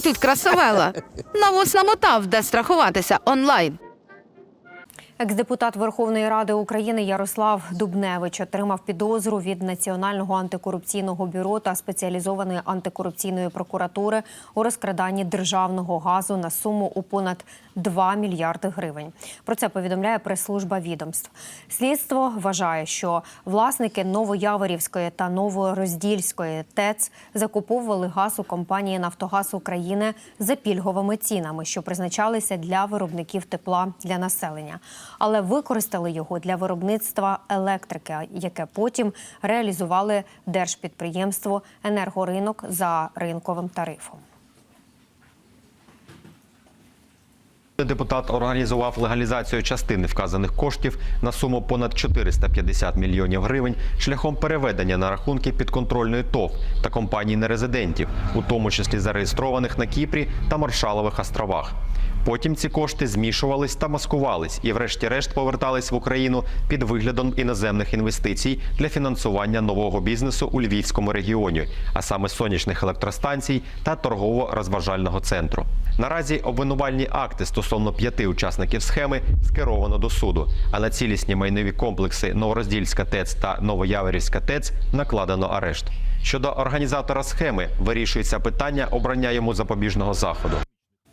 тут красавела. На вус намотав, де страхуватися онлайн. Екс-депутат Верховної Ради України Ярослав Дубневич отримав підозру від Національного антикорупційного бюро та спеціалізованої антикорупційної прокуратури у розкраданні державного газу на суму у понад 2 мільярди гривень. Про це повідомляє прес-служба відомств. Слідство вважає, що власники Новояворівської та Новороздільської ТЕЦ закуповували газ у компанії Нафтогаз України за пільговими цінами, що призначалися для виробників тепла для населення, але використали його для виробництва електрики, яке потім реалізували держпідприємство Енергоринок за ринковим тарифом. Депутат організував легалізацію частини вказаних коштів на суму понад 450 мільйонів гривень шляхом переведення на рахунки підконтрольної ТОВ та компаній нерезидентів, у тому числі зареєстрованих на Кіпрі та Маршалових островах. Потім ці кошти змішувались та маскувались і, врешті-решт, повертались в Україну під виглядом іноземних інвестицій для фінансування нового бізнесу у Львівському регіоні, а саме сонячних електростанцій та торгово-розважального центру. Наразі обвинувальні акти стосовно п'яти учасників схеми скеровано до суду, а на цілісні майнові комплекси Новороздільська ТЕЦ та Новояворівська ТЕЦ накладено арешт. Щодо організатора схеми вирішується питання обрання йому запобіжного заходу.